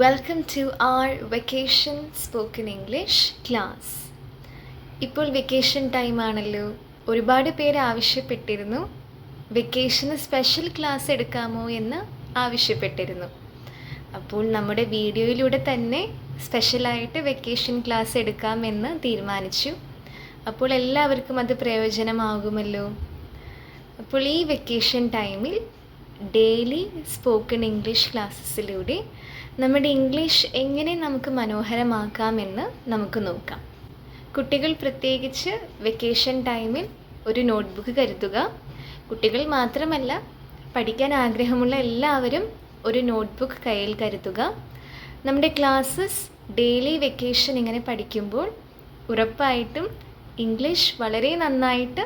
Welcome to our vacation spoken English class ഇപ്പോൾ vacation time ആണല്ലോ. ഒരുപാട് പേര് ആവശ്യപ്പെട്ടിരുന്നു. വെക്കേഷന് സ്പെഷ്യൽ ക്ലാസ് എടുക്കാമോ എന്ന് ആവശ്യപ്പെട്ടിരുന്നു. അപ്പോൾ നമ്മുടെ വീഡിയോയിലൂടെ തന്നെ സ്പെഷ്യലായിട്ട് വെക്കേഷൻ ക്ലാസ് എടുക്കാമെന്ന് തീരുമാനിച്ചു. അപ്പോൾ എല്ലാവർക്കും അത് പ്രയോജനമാകുമല്ലോ. അപ്പോൾ ഈ വെക്കേഷൻ ടൈമിൽ ഡെയിലി സ്പോക്കൺ ഇംഗ്ലീഷ് ക്ലാസ്സസിലൂടെ നമ്മുടെ ഇംഗ്ലീഷ് എങ്ങനെ നമുക്ക് മനോഹരമാക്കാമെന്ന് നമുക്ക് നോക്കാം. കുട്ടികൾ പ്രത്യേകിച്ച് വെക്കേഷൻ ടൈമിൽ ഒരു നോട്ട്ബുക്ക് കരുതുക. കുട്ടികൾ മാത്രമല്ല പഠിക്കാൻ ആഗ്രഹമുള്ള എല്ലാവരും ഒരു നോട്ട്ബുക്ക് കയ്യിൽ കരുതുക. നമ്മുടെ ക്ലാസ്സസ് ഡെയിലി വെക്കേഷൻ ഇങ്ങനെ പഠിക്കുമ്പോൾ ഉറപ്പായിട്ടും ഇംഗ്ലീഷ് വളരെ നന്നായിട്ട്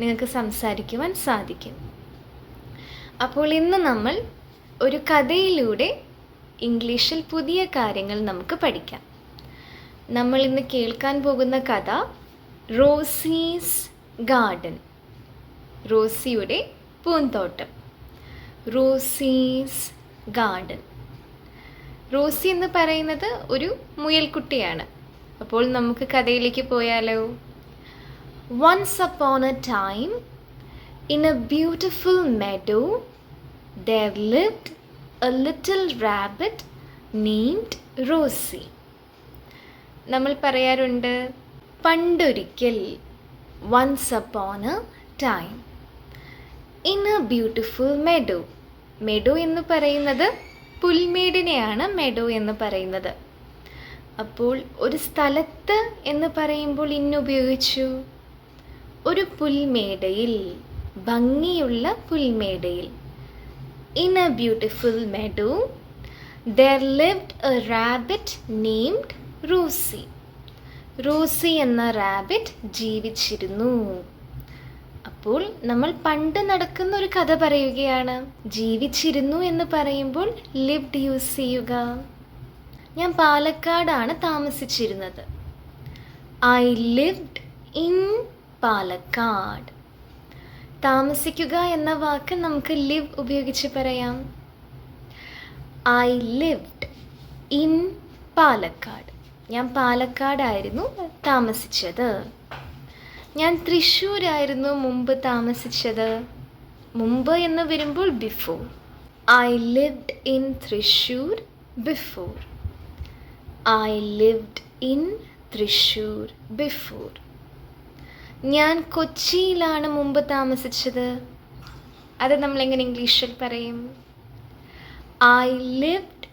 നിങ്ങൾക്ക് സംസാരിക്കുവാൻ സാധിക്കും. അപ്പോൾ ഇന്ന് നമ്മൾ ഒരു കഥയിലൂടെ ഇംഗ്ലീഷിൽ പുതിയ കാര്യങ്ങൾ നമുക്ക് പഠിക്കാം. നമ്മൾ ഇന്ന് കേൾക്കാൻ പോകുന്ന കഥ റോസീസ് ഗാർഡൻ. റോസിയുടെ പൂന്തോട്ടം. റോസീസ് ഗാർഡൻ. റോസി എന്ന് പറയുന്നത് ഒരു മുയൽക്കുട്ടിയാണ്. അപ്പോൾ നമുക്ക് കഥയിലേക്ക് പോയാലോ? Once upon a time in a beautiful meadow there lived a little rabbit named Rosie നമ്മൾ പറയാറുണ്ട് പണ്ടൊരിക്കൽ once upon a time in a beautiful meadow meadow എന്ന് പറയുന്നത് പുൽമേടിനെയാണ് മെഡോ എന്ന് പറയുന്നത്. അപ്പോൾ ഒരു സ്ഥലത്ത് എന്ന് പറയുമ്പോൾ ഇന്ന് ഉപയോഗിച്ചു? ഒരു പുൽമേടയിൽ ഭംഗിയുള്ള പുൽമേടയിൽ. In a beautiful meadow, there lived a rabbit named Rosie. Rosie എന്ന റാബിറ്റ് ജീവിച്ചിരുന്നു. അപ്പോൾ നമ്മൾ പണ്ട് നടക്കുന്ന ഒരു കഥ പറയുകയാണ്. ജീവിച്ചിരുന്നു എന്ന് പറയുമ്പോൾ ലിവ്ഡ് യൂസ് ചെയ്യുക. ഞാൻ പാലക്കാടാണ് താമസിച്ചിരുന്നത്. I lived in Palakkad. താമസിക്കുക എന്ന വാക്ക് നമുക്ക് ലിവ് ഉപയോഗിച്ച് പറയാം. I lived in Palakkad. ഞാൻ പാലക്കാടായിരുന്നു താമസിച്ചത്. ഞാൻ തൃശ്ശൂരായിരുന്നു മുമ്പ് താമസിച്ചത്. മുമ്പ് എന്ന് വരുമ്പോൾ before I lived in Thrissur before I lived in Thrissur before ഞാൻ കൊച്ചിയിലാണ് മുമ്പ് താമസിച്ചത്. അത് നമ്മളെങ്ങനെ ഇംഗ്ലീഷിൽ പറയും? ഐ ലിവ്ഡ്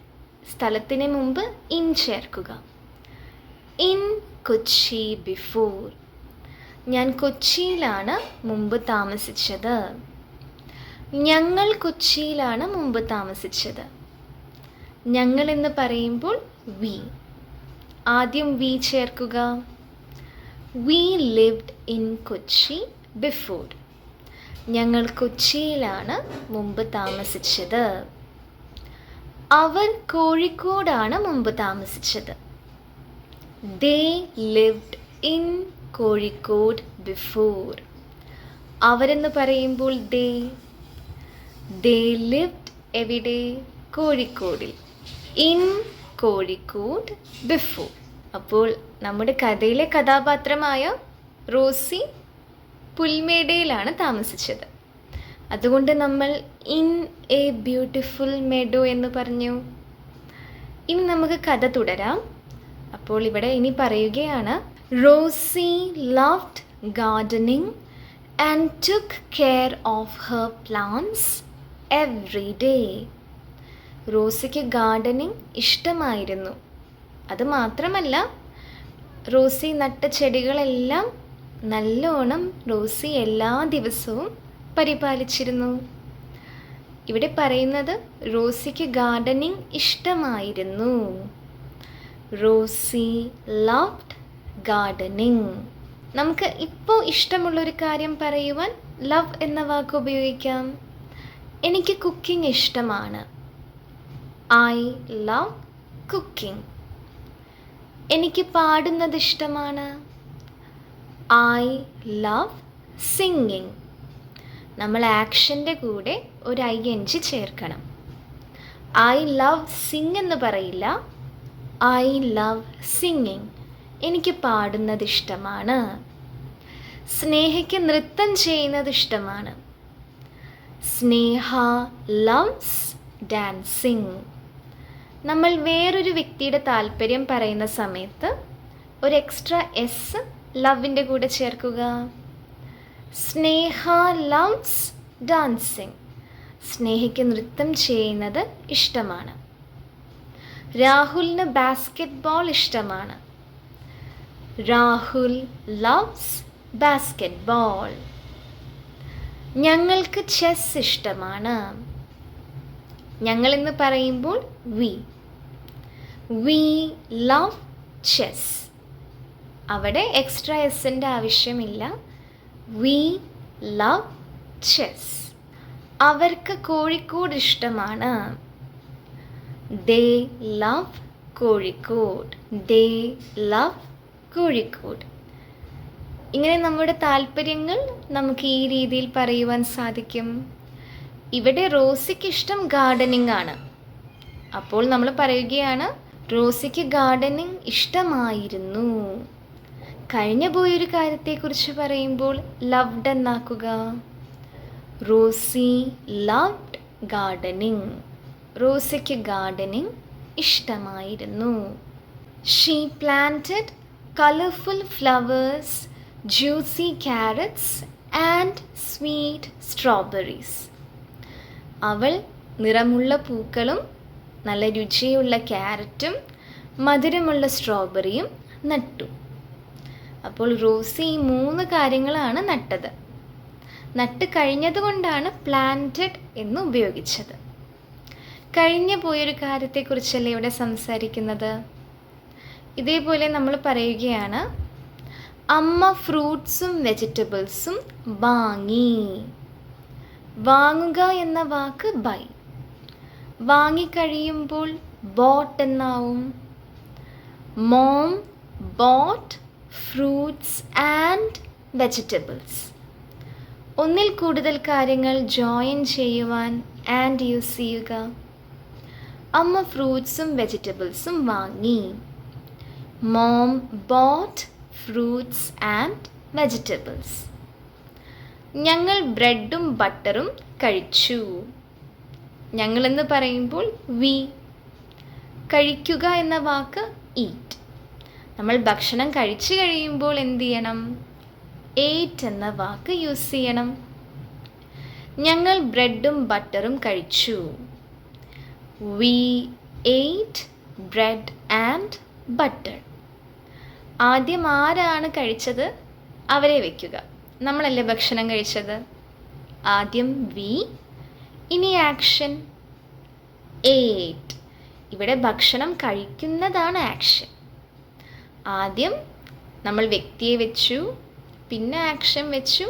സ്ഥലത്തിന് മുമ്പ് ഇൻ ചേർക്കുക. In Kochi before. ഞാൻ കൊച്ചിയിലാണ് മുമ്പ് താമസിച്ചത്. ഞങ്ങൾ കൊച്ചിയിലാണ് മുമ്പ് താമസിച്ചത്. ഞങ്ങൾ എന്ന് പറയുമ്പോൾ വി ആദ്യം വി ചേർക്കുക. We lived in Kochi before ഞങ്ങൾ കൊച്ചിയിലാണ് മുമ്പ് താമസിച്ചത്. അവർ കോഴിക്കോടാണ് മുമ്പ് താമസിച്ചത്. They lived in Kozhikode before അവരെന്ന് പറയുമ്പോൾ ദേ ദേ ലിവ്ഡ് എവിടെ? കോഴിക്കോടിൽ. ഇൻ കോഴിക്കോട് ബിഫോർ അപ്പോൾ നമ്മുടെ കഥയിലെ കഥാപാത്രമായ റോസി പുൽമേടയിലാണ് താമസിച്ചത്. അതുകൊണ്ട് നമ്മൾ ഇൻ എ ബ്യൂട്ടിഫുൾ മെഡോ എന്ന് പറഞ്ഞു. ഇനി നമുക്ക് കഥ തുടരാം. അപ്പോൾ ഇവിടെ ഇനി പറയുകയാണ്. Rosie loved gardening and took care of her plants every day റോസിക്ക് gardening ഇഷ്ടമായിരുന്നു. അത് മാത്രമല്ല റോസി നട്ട ചെടികളെല്ലാം നല്ലോണം റോസി എല്ലാ ദിവസവും പരിപാലിച്ചിരുന്നു. ഇവിടെ പറയുന്നത് റോസിക്ക് ഗാർഡനിങ് ഇഷ്ടമായിരുന്നു. റോസി ലവ്ഡ് ഗാർഡനിങ് നമുക്ക് ഇപ്പോൾ ഇഷ്ടമുള്ളൊരു കാര്യം പറയുവാൻ ലവ് എന്ന വാക്ക് ഉപയോഗിക്കാം. എനിക്ക് കുക്കിംഗ് ഇഷ്ടമാണ്. ഐ ലവ് കുക്കിംഗ് എനിക്ക് പാടുന്നത് ഇഷ്ടമാണ്. ഐ ലവ് സിംഗിങ് നമ്മൾ ആക്ഷന്റെ കൂടെ ഒരു ഐ എൻ ജി ചേർക്കണം. ഐ ലവ് സിംഗ് എന്ന് പറയില്ല. ഐ ലവ് സിംഗിങ് എനിക്ക് പാടുന്നത് ഇഷ്ടമാണ്. സ്നേഹയ്ക്ക് നൃത്തം ചെയ്യുന്നത് ഇഷ്ടമാണ്. സ്നേഹ ലവ്സ് ഡാൻസിങ് നമ്മൾ വേറൊരു വ്യക്തിയുടെ താല്പര്യം പറയുന്ന സമയത്ത് ഒരു എക്സ്ട്രാ എസ് ലവിന്റെ കൂടെ ചേർക്കുക. സ്നേഹ ലവ്സ് ഡാൻസിങ് സ്നേഹയ്ക്ക് നൃത്തം ചെയ്യുന്നത് ഇഷ്ടമാണ്. രാഹുലിന് ബാസ്കറ്റ് ബോൾ ഇഷ്ടമാണ്. രാഹുൽ ലവ്സ് ബാസ്കറ്റ് ബോൾ ഞങ്ങൾക്ക് ചെസ് ഇഷ്ടമാണ്. ഞങ്ങൾ എന്ന് പറയുമ്പോൾ വി വി ലവ് ചെസ് അവിടെ എക്സ്ട്രാ എസിന്റെ ആവശ്യമില്ല. വി ലവ് ചെസ് അവർക്ക് കോഴിക്കോട് ഇഷ്ടമാണ്. They love Kozhikode. They love Kozhikode. ഇങ്ങനെ നമ്മുടെ താല്പര്യങ്ങൾ നമുക്ക് ഈ രീതിയിൽ പറയുവാൻ സാധിക്കും. ഇവിടെ റോസിക്ക് ഇഷ്ടം ഗാർഡനിങ് ആണ്. അപ്പോൾ നമ്മൾ പറയുകയാണ് റോസിക്ക് ഗാർഡനിങ് ഇഷ്ടമായിരുന്നു. കഴിഞ്ഞു പോയൊരു കാര്യത്തെക്കുറിച്ച് പറയുമ്പോൾ ലവ്ഡ് എന്നാക്കുക. റോസി ലവ്ഡ് ഗാർഡനിങ് റോസിക്ക് ഗാർഡനിങ് ഇഷ്ടമായിരുന്നു. She planted colourful flowers juicy carrots and sweet strawberries അവൾ നിറമുള്ള പൂക്കളും നല്ല രുചിയുള്ള ക്യാരറ്റും മധുരമുള്ള സ്ട്രോബെറിയും നട്ടു. അപ്പോൾ റോസി ഈ മൂന്ന് കാര്യങ്ങളാണ് നട്ടത്. നട്ട് കഴിഞ്ഞതുകൊണ്ടാണ് പ്ലാന്റഡ് എന്ന് ഉപയോഗിച്ചത്. കഴിഞ്ഞു പോയൊരു കാര്യത്തെക്കുറിച്ചല്ലേ ഇവിടെ സംസാരിക്കുന്നത്? ഇതേപോലെ നമ്മൾ പറയുകയാണ് അമ്മ ഫ്രൂട്ട്സും വെജിറ്റബിൾസും വാങ്ങി. വാങ്ങുക എന്ന വാക്ക് ബൈ വാങ്ങിക്കഴിയുമ്പോൾ ബോട്ട് എന്നാവും. Mom bought fruits and vegetables ഒന്നിൽ കൂടുതൽ കാര്യങ്ങൾ ജോയിൻ ചെയ്യുവാൻ ആൻഡ് യൂസ് ചെയ്യുക. അമ്മ ഫ്രൂട്ട്സും വെജിറ്റബിൾസും വാങ്ങി. Mom bought fruits and vegetables ഞങ്ങൾ ബ്രെഡും ബട്ടറും കഴിച്ചു. ഞങ്ങളെന്ന് പറയുമ്പോൾ വി. കഴിക്കുക എന്ന വാക്ക് ഈറ്റ് നമ്മൾ ഭക്ഷണം കഴിച്ചു കഴിയുമ്പോൾ എന്ത് ചെയ്യണം? ഏറ്റ് എന്ന വാക്ക് യൂസ് ചെയ്യണം. ഞങ്ങൾ ബ്രെഡും ബട്ടറും കഴിച്ചു. We ate bread and butter ആദ്യം ആരാണ് കഴിച്ചത്? അവരെ വയ്ക്കുക നമ്മളല്ലേ ഭക്ഷണം കഴിച്ചത്? ആദ്യം വി ഇനി ആക്ഷൻ ഏറ്റ് ഇവിടെ ഭക്ഷണം കഴിക്കുന്നതാണ് ആക്ഷൻ ആദ്യം നമ്മൾ വ്യക്തിയെ വെച്ചു പിന്നെ ആക്ഷൻ വെച്ചു.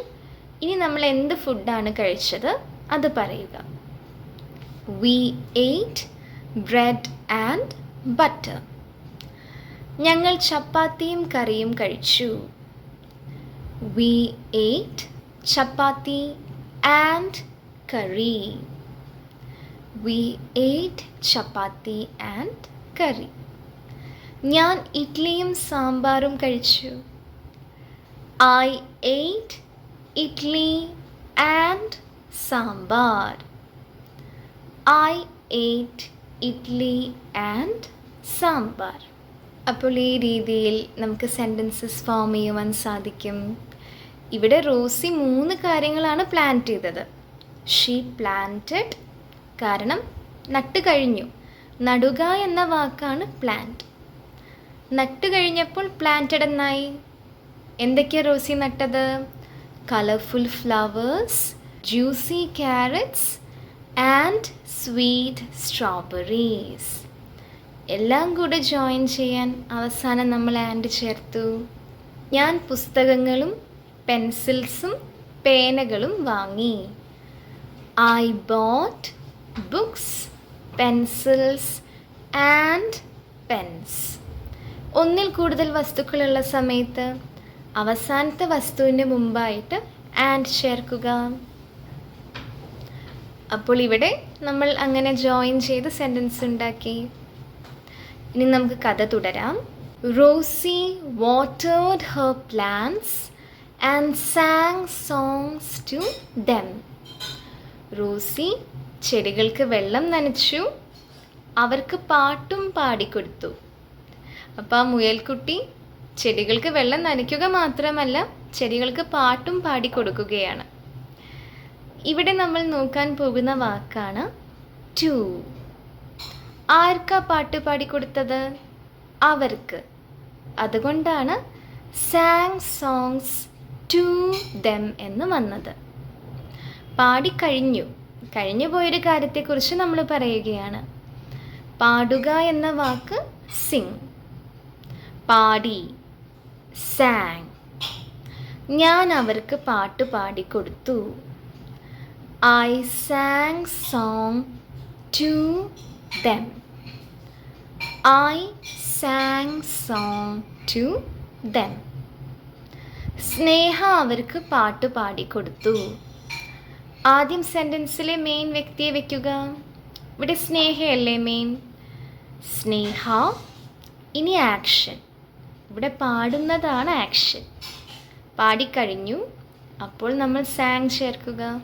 ഇനി നമ്മൾ എന്ത് ഫുഡാണ് കഴിച്ചത്? അത് പറയുക. We ate bread and butter ഞങ്ങൾ ചപ്പാത്തിയും കറിയും കഴിച്ചു. We ate chapati and curry we ate chapati and curry ഞാൻ ഇഡ്ലിയും സാമ്പാറും കഴിച്ചു. I ate idli and sambar. I ate idli and sambar. അപ്പോൾ ഈ രീതിയിൽ നമുക്ക് സെന്റൻസസ് ഫോം ചെയ്യുവാൻ സാധിക്കും. ഇവിടെ റോസി മൂന്ന് കാര്യങ്ങളാണ് പ്ലാൻ ചെയ്തത്. ഷീ പ്ലാന്റഡ് കാരണം നട്ട് കഴിഞ്ഞു. നടുക എന്ന വാക്കാണ് പ്ലാന്റ് നട്ട് കഴിഞ്ഞപ്പോൾ പ്ലാന്റഡ് എന്നായി. എന്തൊക്കെയാണ് റോസി നട്ടത്? Colourful flowers juicy carrots and sweet strawberries എല്ലാം കൂടെ ജോയിൻ ചെയ്യാൻ അവസാനം നമ്മൾ ആൻഡ് ചേർത്തു. ഞാൻ പുസ്തകങ്ങളും പെൻസിൽസും പേനകളും വാങ്ങി. I bought books pencils and pens ഒന്നിൽ കൂടുതൽ വസ്തുക്കളുള്ള സമയത്ത് അവസാനത്തെ വസ്തുവിന്റെ മുമ്പായിട്ട് ആൻഡ് ചേർക്കുക. അപ്പോൾ ഇവിടെ നമ്മൾ അങ്ങനെ ജോയിൻ ചെയ്ത് സെന്റൻസ് ഉണ്ടാക്കി. ഇനി നമുക്ക് കഥ തുടരാം. Rosie watered her plants and sang songs to them Rosie ചെടികൾക്ക് വെള്ളം നനച്ചു അവർക്ക് പാട്ടും പാടിക്കൊടുത്തു. അപ്പോൾ ആ മുയൽക്കുട്ടി ചെടികൾക്ക് വെള്ളം നനയ്ക്കുക മാത്രമല്ല ചെടികൾക്ക് പാട്ടും പാടിക്കൊടുക്കുകയാണ്. ഇവിടെ നമ്മൾ നോക്കാൻ പോകുന്ന വാക്കാണ് ടു. ആർക്കാ പാട്ട് പാടിക്കൊടുത്തത്? അവർക്ക്. അതുകൊണ്ടാണ് സാങ് സോങ്സ് ടു ദം എന്ന് വന്നത്. പാടിക്കഴിഞ്ഞു. കഴിഞ്ഞു പോയൊരു കാര്യത്തെക്കുറിച്ച് നമ്മൾ പറയുകയാണ്. പാടുക എന്ന വാക്ക് സിങ് പാടി സാങ് ഞാൻ അവർക്ക് പാട്ട് പാടിക്കൊടുത്തു. I sang song to them I sang song to them Sneha അവർക്ക് പാട്ട് പാടിക്കൊടുത്തു. ആദ്യം സെന്റൻസിലെ മെയിൻ വ്യക്തിയെ വെക്കുക. ഇവിടെ സ്നേഹയല്ലേ മെയിൻ സ്നേഹ ഇനി ആക്ഷൻ ഇവിടെ പാടുന്നതാണ് ആക്ഷൻ പാടിക്കഴിഞ്ഞു അപ്പോൾ നമ്മൾ സാങ് ചേർക്കുക.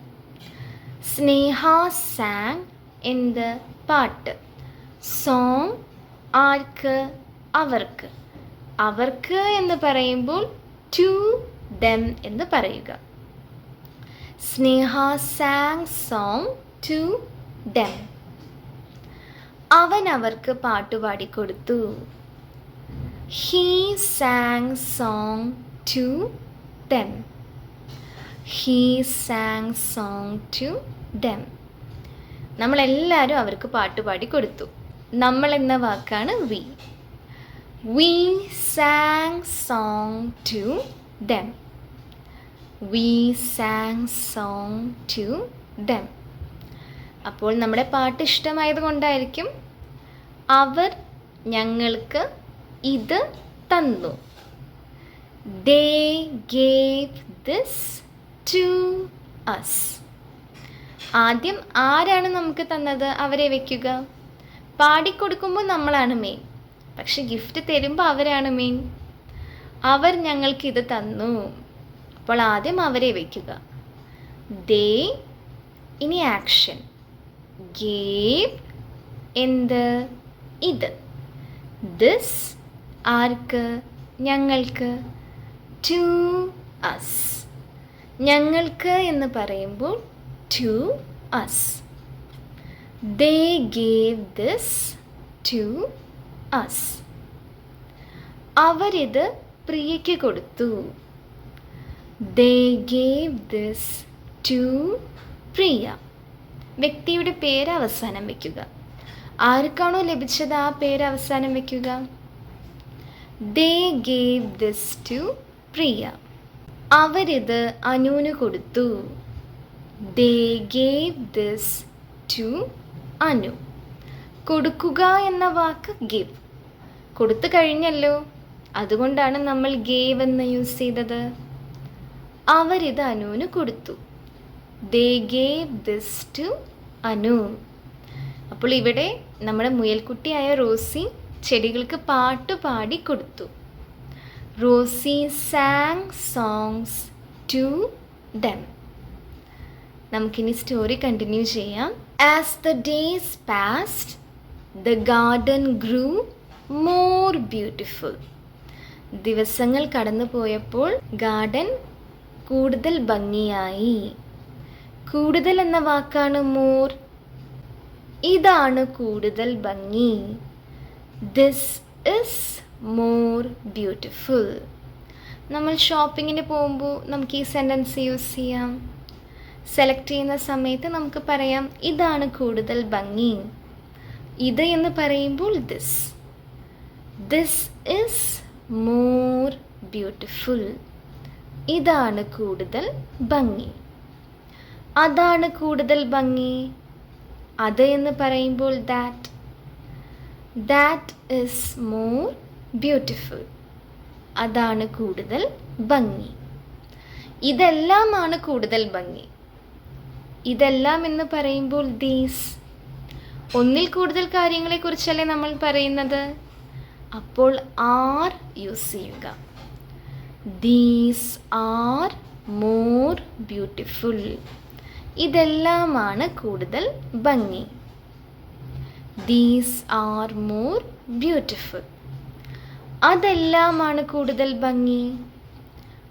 സ്നേഹ സാങ് എന്ത്? പാട്ട്. സോങ് ആർക്ക്? അവർക്ക്. അവർക്ക് എന്ന് പറയുമ്പോൾ ടു ദം എന്ന് പറയുക. Sneha sang song to them അവൻ അവർക്ക് പാട്ടുപാടി കൊടുത്തു he sang song to them he sang song to them നമ്മളെല്ലാവരും അവർക്ക് പാട്ടുപാടി കൊടുത്തു നമ്മൾ എന്ന വാക്കാണ് we we sang song to them. We sang song to them. അപ്പോൾ നമ്മുടെ പാട്ട് ഇഷ്ടമായത് കൊണ്ടായിരിക്കും അവർ ഞങ്ങൾക്ക് ഇത് തന്നു they gave this to us ആദ്യം ആരാണ് നമുക്ക് തന്നത് അവരെ വയ്ക്കുക പാടിക്കൊടുക്കുമ്പോൾ നമ്മളാണ് മെയിൻ പക്ഷെ ഗിഫ്റ്റ് തരുമ്പോൾ അവരാണ് മെയിൻ അവർ ഞങ്ങൾക്ക് ഇത് തന്നു. അപ്പോൾ ആദ്യം അവരെ വയ്ക്കുക ദേ ഇനി ആക്ഷൻ ഗേവ് എന്ത്? ഇത്. ദിസ് ആർക്ക്? ഞങ്ങൾക്ക്. ടു അസ് ഞങ്ങൾക്ക് എന്ന് പറയുമ്പോൾ to us they gave this to us അവരിത് പ്രിയയ്ക്ക് കൊടുത്തു. They gave this to Priya. വ്യക്തിയുടെ പേര് അവസാനം വയ്ക്കുക ആർക്കാണോ ലഭിച്ചത് ആ പേര് അവസാനം വയ്ക്കുക they gave this to Priya. അവരിത് അനുവിന് കൊടുത്തു. They gave this to Anu. കൊടുക്കുക എന്ന വാക്ക് ഗിവ് കൊടുത്തു കഴിഞ്ഞല്ലോ. അതുകൊണ്ടാണ് നമ്മൾ ഗേവ് എന്ന് യൂസ് ചെയ്തത്. അവരിത് അനുവിന് കൊടുത്തു. They gave this to Anu. അപ്പോൾ ഇവിടെ നമ്മുടെ മുയൽക്കുട്ടിയായ റോസി ചെടികൾക്ക് പാട്ട് പാടി കൊടുത്തു. Rosie sang songs to them നമുക്കിനി സ്റ്റോറി കണ്ടിന്യൂ ചെയ്യാം. As the days passed the garden grew more beautiful. ദിവസങ്ങൾ കടന്നു പോയപ്പോൾ ഗാർഡൻ കൂടുതൽ ഭംഗിയായി. കൂടുതൽ എന്ന വാക്കാണ് മോർ. ഇതാണ് കൂടുതൽ ഭംഗി. ദിസ് ഇസ് മോർ ബ്യൂട്ടിഫുൾ നമ്മൾ ഷോപ്പിങ്ങിന് പോകുമ്പോൾ നമുക്ക് ഈ സെന്റൻസ് യൂസ് ചെയ്യാം. സെലക്ട് ചെയ്യുന്ന സമയത്ത് നമുക്ക് പറയാം ഇതാണ് കൂടുതൽ ഭംഗി. ഇത് എന്ന് പറയുമ്പോൾ this this is more beautiful ഇതാണ് കൂടുതൽ ഭംഗി. അതാണ് കൂടുതൽ ഭംഗി? അത് എന്ന് പറയുമ്പോൾ that that is more beautiful അതാണ് കൂടുതൽ ഭംഗി. ഇതെല്ലാമാണ് കൂടുതൽ ഭംഗി. ഇതെല്ലാം എന്ന് പറയുമ്പോൾ ദീസ് ഒന്നിൽ കൂടുതൽ കാര്യങ്ങളെക്കുറിച്ചല്ലേ നമ്മൾ പറയുന്നത്? അപ്പോൾ ആർ യൂസ് ചെയ്യുക. ദീസ് ആർ മോർ ബ്യൂട്ടിഫുൾ ഇതെല്ലാമാണ് കൂടുതൽ ഭംഗി. ദീസ് ആർ മോർ ബ്യൂട്ടിഫുൾ അതെല്ലാമാണ് കൂടുതൽ ഭംഗി?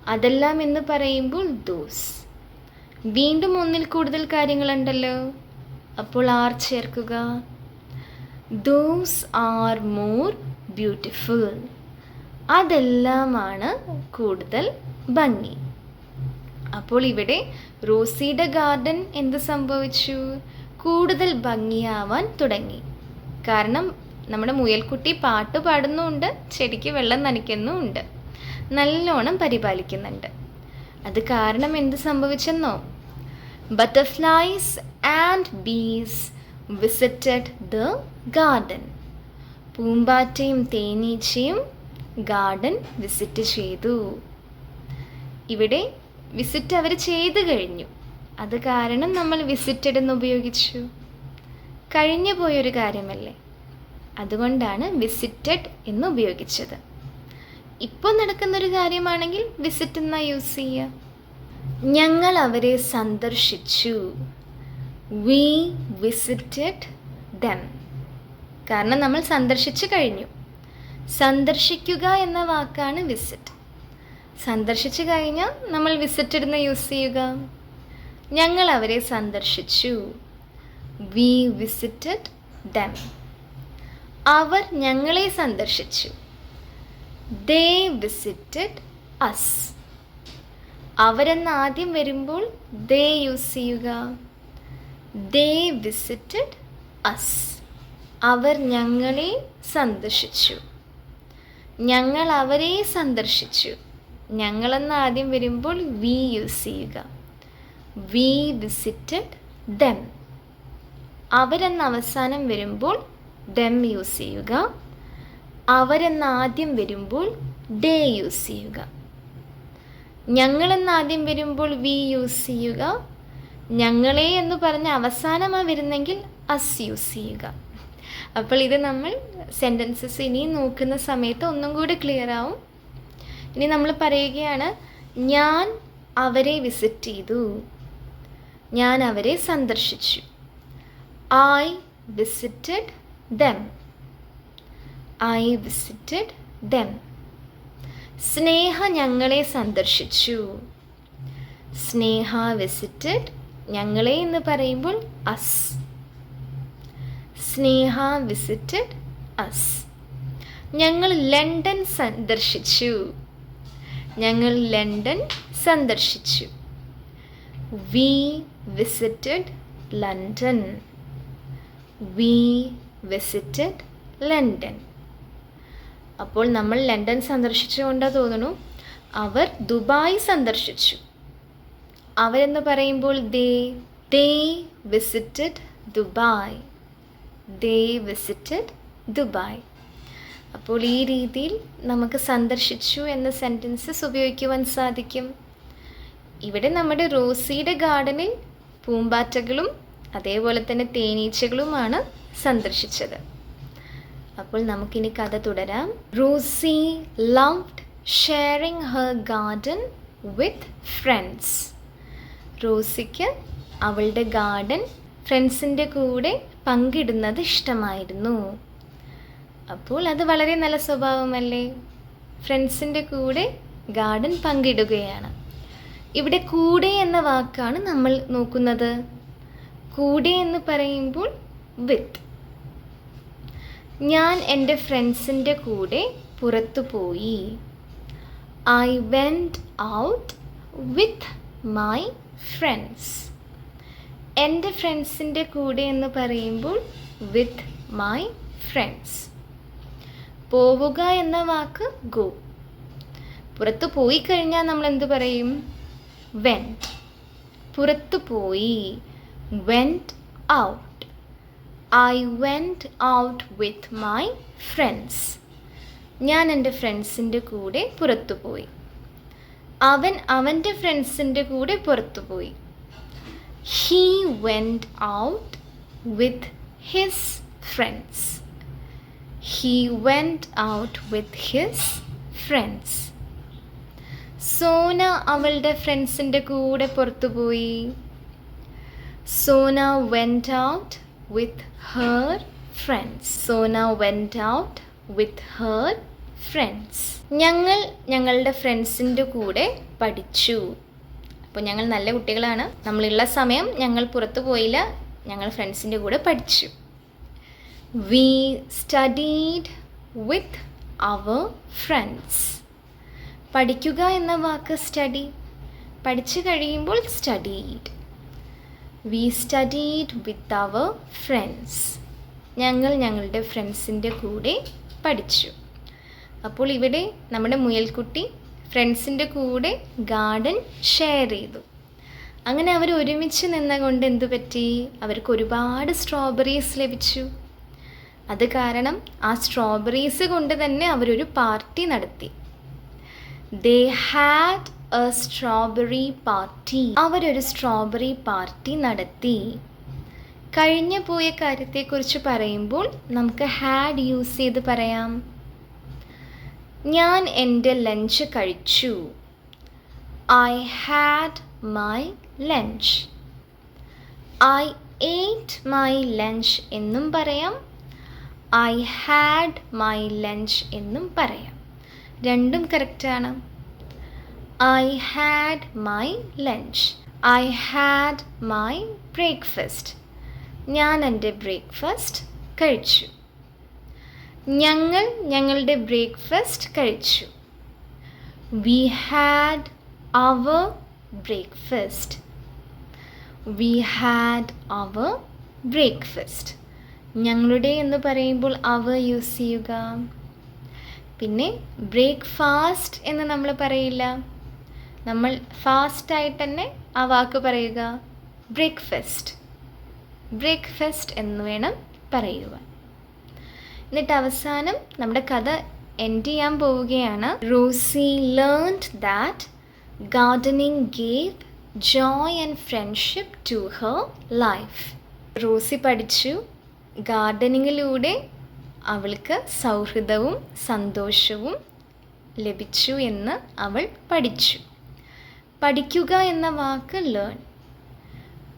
അതെല്ലാം എന്ന് പറയുമ്പോൾ ദോസ് വീണ്ടും ഒന്നിൽ കൂടുതൽ കാര്യങ്ങളുണ്ടല്ലോ. അപ്പോൾ ആർ ചേർക്കുക. ദോസ് ആർ മോർ ബ്യൂട്ടിഫുൾ അതെല്ലാമാണ് കൂടുതൽ ഭംഗി. അപ്പോൾ ഇവിടെ റോസിയുടെ ഗാർഡൻ എന്ത് സംഭവിച്ചു? കൂടുതൽ ഭംഗിയാവാൻ തുടങ്ങി. കാരണം നമ്മുടെ മുയൽക്കുട്ടി പാട്ട് പാടുന്നുമുണ്ട് ചെടിക്ക് വെള്ളം നനയ്ക്കുന്നുമുണ്ട് നല്ലോണം പരിപാലിക്കുന്നുണ്ട്. അത് കാരണം എന്ത് സംഭവിച്ചെന്നോ? Butterflies and bees visited the garden പൂമ്പാറ്റയും തേനീച്ചയും ഗാർഡൻ വിസിറ്റ് ചെയ്തു. ഇവിടെ വിസിറ്റ് അവർ ചെയ്തു കഴിഞ്ഞു. അത് കാരണം നമ്മൾ വിസിറ്റഡ് എന്ന് ഉപയോഗിച്ചു. കഴിഞ്ഞു പോയൊരു കാര്യമല്ലേ? അതുകൊണ്ടാണ് വിസിറ്റഡ് എന്ന് ഉപയോഗിച്ചത്. ഇപ്പോൾ നടക്കുന്നൊരു കാര്യമാണെങ്കിൽ വിസിറ്റ് എന്നാ യൂസ് ചെയ്യുക ഞങ്ങൾ അവരെ സന്ദർശിച്ചു. വി വിസിറ്റഡ് ദം കാരണം നമ്മൾ സന്ദർശിച്ചു കഴിഞ്ഞു. സന്ദർശിക്കുക എന്ന വാക്കാണ് വിസിറ്റ്. സന്ദർശിച്ചു കഴിഞ്ഞാൽ നമ്മൾ വിസിറ്റ് ഇടുന്ന യൂസ് ചെയ്യുക. ഞങ്ങൾ അവരെ സന്ദർശിച്ചു. വി വിസിറ്റഡ് ഡെം അവർ ഞങ്ങളെ സന്ദർശിച്ചു. They visited us. അവരെന്ന് ആദ്യം വരുമ്പോൾ ദേ യൂസ് ചെയ്യുക. ദേ വിസിറ്റഡ് അസ്. അവർ ഞങ്ങളെ സന്ദർശിച്ചു. ഞങ്ങൾ അവരെ സന്ദർശിച്ചു. ഞങ്ങളെന്ന് ആദ്യം വരുമ്പോൾ വി യൂസ് ചെയ്യുക. വി വിസിറ്റഡ് ദം അവരെന്ന് അവസാനം വരുമ്പോൾ ദം യൂസ് ചെയ്യുക. അവരെന്ന് ആദ്യം വരുമ്പോൾ ഡേ യൂസ് ചെയ്യുക. ഞങ്ങളെന്ന് ആദ്യം വരുമ്പോൾ വി യൂസ് ചെയ്യുക. ഞങ്ങളെ എന്ന് പറഞ്ഞ് അവസാനമാണ് വരുന്നെങ്കിൽ അസ് യൂസ് ചെയ്യുക. അപ്പോൾ ഇത് നമ്മൾ സെന്റൻസസ് ഇനി നോക്കുന്ന സമയത്ത് ഒന്നും കൂടി ക്ലിയർ ആവും. ഇനി നമ്മൾ പറയുകയാണ് ഞാൻ അവരെ വിസിറ്റ് ചെയ്തു. ഞാൻ അവരെ സന്ദർശിച്ചു. I visited them I visited them Sneha ഞങ്ങളെ സന്ദർശിച്ചു. സ്നേഹ വിസിറ്റഡ് ഞങ്ങളെ എന്ന് പറയുമ്പോൾ അസ് സ്നേഹ വിസിറ്റഡ് അസ് ഞങ്ങൾ ലണ്ടൻ സന്ദർശിച്ചു. ഞങ്ങൾ ലണ്ടൻ സന്ദർശിച്ചു. We visited London we visited London അപ്പോൾ നമ്മൾ ലണ്ടൻ സന്ദർശിച്ചുകൊണ്ടാണ് തോന്നുന്നു. അവർ ദുബായ് സന്ദർശിച്ചു. അവരെന്ന് പറയുമ്പോൾ they they visited Dubai they visited Dubai അപ്പോൾ ഈ രീതിയിൽ നമുക്ക് സന്ദർശിച്ചു എന്ന സെന്റൻസസ് ഉപയോഗിക്കുവാൻ സാധിക്കും. ഇവിടെ നമ്മുടെ റോസിയുടെ ഗാർഡനിൽ പൂമ്പാറ്റകളും അതേപോലെ തന്നെ തേനീച്ചകളുമാണ് സന്ദർശിച്ചത്. അപ്പോൾ നമുക്കിനി കഥ തുടരാം. Rosie loved sharing her garden with friends റോസിക്ക് അവളുടെ ഗാർഡൻ ഫ്രണ്ട്സിന്റെ കൂടെ പങ്കിടുന്നത് ഇഷ്ടമായിരുന്നു. അപ്പോൾ അത് വളരെ നല്ല സ്വഭാവമല്ലേ? ഫ്രണ്ട്സിന്റെ കൂടെ ഗാർഡൻ പങ്കിടുകയാണ്. ഇവിടെ കൂടെ എന്ന വാക്കാണ് നമ്മൾ നോക്കുന്നത്. കൂടെ എന്ന് പറയുമ്പോൾ വിത്ത് ഞാൻ എന്റെ ഫ്രണ്ട്സിന്റെ കൂടെ പുറത്തു പോയി. I went out with my friends എന്റെ ഫ്രണ്ട്സിന്റെ കൂടെ എന്ന് പറയുമ്പോൾ വിത്ത് മൈ ഫ്രണ്ട്സ് പോവുക എന്ന വാക്ക് ഗോ പുറത്തു പോയി കഴിഞ്ഞാൽ നമ്മൾ എന്ത് പറയും? വെന്റ് പുറത്തു പോയി. Went out I went out with my friends ഞാൻ എന്റെ ഫ്രണ്ട്സിന്റെ കൂടെ പുറത്തു പോയി. അവൻ അവന്റെ ഫ്രണ്ട്സിന്റെ കൂടെ പുറത്തു പോയി. He went out with his friends he went out with his friends Sona അവളുടെ ഫ്രണ്ട്സിന്റെ കൂടെ പുറത്തു പോയി. Sona went out with her friends Sona went out with her friends ഞങ്ങൾ ഞങ്ങളുടെ ഫ്രണ്ട്സിന്റെ കൂടെ പഠിച്ചു. അപ്പോൾ ഞങ്ങൾ നല്ല കുട്ടികളാണ്. നമ്മളുള്ള സമയം ഞങ്ങൾ പുറത്തു പോയില്ല. ഞങ്ങൾ ഫ്രണ്ട്സിന്റെ കൂടെ പഠിച്ചു. We studied with our friends പഠിക്കുക എന്ന വാക്ക് സ്റ്റഡി പഠിച്ചു കഴിയുമ്പോൾ studied we studied with our friends ഞങ്ങൾ ഞങ്ങളുടെ ഫ്രണ്ട്സിന്റെ കൂടെ പഠിച്ചു. അപ്പോൾ ഇവിടെ നമ്മുടെ മുയൽക്കുട്ടി ഫ്രണ്ട്സിന്റെ കൂടെ ഗാർഡൻ ഷെയർ ചെയ്തു. അങ്ങനെ അവർ ഒരുമിച്ച് നിന്നുകൊണ്ട് എന്തു പറ്റി? അവർക്ക് ഒരുപാട് സ്ട്രോബെറീസ് ലഭിച്ചു. അത് കാരണം ആ സ്ട്രോബെറീസ് കൊണ്ട് തന്നെ അവരൊരു പാർട്ടി നടത്തി. They had a strawberry party അവരൊരു സ്ട്രോബെറി പാർട്ടി നടത്തി. കഴിഞ്ഞു പോയ കാര്യത്തെക്കുറിച്ച് പറയുമ്പോൾ നമുക്ക് ഹാഡ് യൂസ് ചെയ്ത് പറയാം. ഞാൻ എന്റെ ലഞ്ച് കഴിച്ചു. I had my lunch I ate my lunch എന്നും പറയാം. ഐ ഹാഡ് മൈ ലഞ്ച് എന്നും പറയാം. രണ്ടും കറക്റ്റാണ് I had my lunch I had my breakfast ഞാൻ എന്റെ ബ്രേക്ക്ഫാസ്റ്റ് കഴിച്ചു. ഞങ്ങൾ ഞങ്ങളുടെ ബ്രേക്ക്ഫാസ്റ്റ് കഴിച്ചു. We had our breakfast we had our breakfast ഞങ്ങളുടെ എന്ന് പറയുമ്പോൾ അവർ യൂസ് ചെയ്യുക. പിന്നെ ബ്രേക്ക്ഫാസ്റ്റ് എന്ന് നമ്മൾ പറയില്ല. നമ്മൾ ഫാസ്റ്റായിട്ട് തന്നെ ആ വാക്ക് പറയുക. ബ്രേക്ക്ഫാസ്റ്റ് ബ്രേക്ക്ഫാസ്റ്റ് എന്ന് വേണം പറയുവാൻ. എന്നിട്ട് അവസാനം നമ്മുടെ കഥ എൻഡ് ചെയ്യാൻ പോവുകയാണ്. Rosie learned that gardening gave joy and friendship to her life Rosie പഠിച്ചു. ഗാർഡനിങ്ങിലൂടെ അവൾക്ക് സൗഹൃദവും സന്തോഷവും ലഭിച്ചു എന്ന് അവൾ പഠിച്ചു. പഠിക്കുക എന്ന വാക്ക് ലേൺ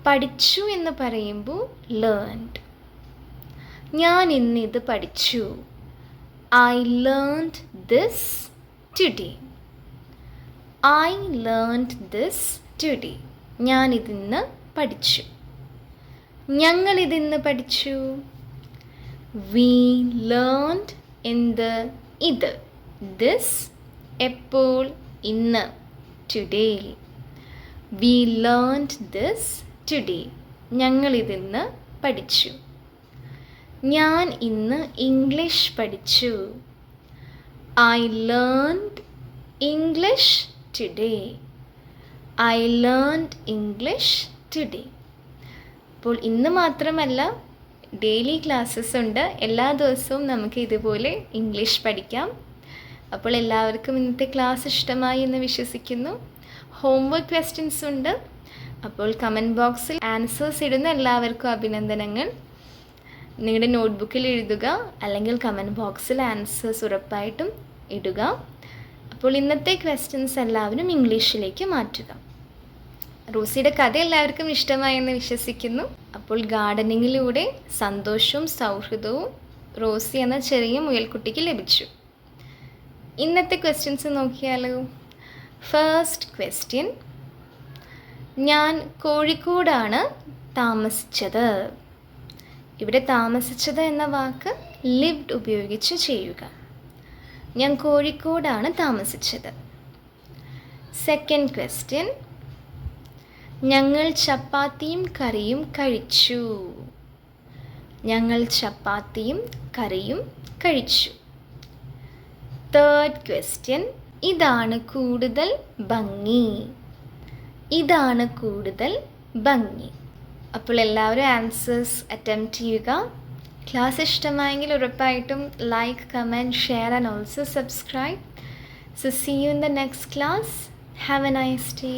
പഠിച്ചു എന്ന് പറയുമ്പോൾ ലേൺഡ് ഞാൻ ഇന്ന് ഇത് പഠിച്ചു. I learned this today I learned this today ഞാൻ ഇതിന്ന് പഠിച്ചു. ഞങ്ങൾ ഇതിന്ന് പഠിച്ചു വി ലേൺഡ് എന്ത് ഇത്. ദിസ് എപ്പോൾ? ഇന്ന്. Today we learned this today ഞങ്ങൾ ഇതിന്ന് പഠിച്ചു. ഞാൻ ഇന്ന് ഇംഗ്ലീഷ് പഠിച്ചു. I learned English today I learned English today അപ്പോൾ ഇന്ന് മാത്രമല്ല ഡെയിലി ക്ലാസ്സസ് ഉണ്ട്. എല്ലാ ദിവസവും നമുക്ക് ഇതുപോലെ ഇംഗ്ലീഷ് പഠിക്കാം. അപ്പോൾ എല്ലാവർക്കും ഇന്നത്തെ ക്ലാസ് ഇഷ്ടമായി എന്ന് വിശ്വസിക്കുന്നു. ഹോംവർക്ക് ക്വസ്റ്റ്യൻസ് ഉണ്ട്. അപ്പോൾ കമന്റ് ബോക്സിൽ ആൻസേഴ്സ് ഇടുന്ന എല്ലാവർക്കും അഭിനന്ദനങ്ങൾ. നിങ്ങളുടെ നോട്ട്ബുക്കിൽ എഴുതുക അല്ലെങ്കിൽ കമന്റ് ബോക്സിൽ ആൻസേഴ്സ് ഉറപ്പായിട്ടും ഇടുക. അപ്പോൾ ഇന്നത്തെ ക്വസ്റ്റ്യൻസ് എല്ലാവരും ഇംഗ്ലീഷിലേക്ക് മാറ്റുക. റോസിയുടെ കഥ എല്ലാവർക്കും ഇഷ്ടമായെന്ന് വിശ്വസിക്കുന്നു. അപ്പോൾ ഗാർഡനിങ്ങിലൂടെ സന്തോഷവും സൗഹൃദവും റോസി എന്ന ചെറിയ മുയൽക്കുട്ടിക്ക് ലഭിച്ചു. ഇന്നത്തെ ക്വസ്റ്റ്യൻസ് നോക്കിയാലോ? ഫസ്റ്റ് ക്വസ്റ്റ്യൻ ഞാൻ കോഴിക്കോടാണ് താമസിച്ചത്. ഇവിടെ താമസിച്ചത് എന്ന വാക്ക് ലിവ്ഡ് ഉപയോഗിച്ച് ചെയ്യുക. ഞാൻ കോഴിക്കോടാണ് താമസിച്ചത്. സെക്കൻഡ് ക്വസ്റ്റ്യൻ ഞങ്ങൾ ചപ്പാത്തിയും കറിയും കഴിച്ചു. ഞങ്ങൾ ചപ്പാത്തിയും കറിയും കഴിച്ചു. തേർഡ് ക്വസ്റ്റ്യൻ ഇതാണ് കൂടുതൽ ഭംഗി. ഇതാണ് കൂടുതൽ ഭംഗി. അപ്പോൾ എല്ലാവരും ആൻസേഴ്സ് അറ്റംപ്റ്റ് ചെയ്യുക. ക്ലാസ് ഇഷ്ടമായെങ്കിൽ ഉറപ്പായിട്ടും like comment share and also subscribe so see you in the next class have a nice day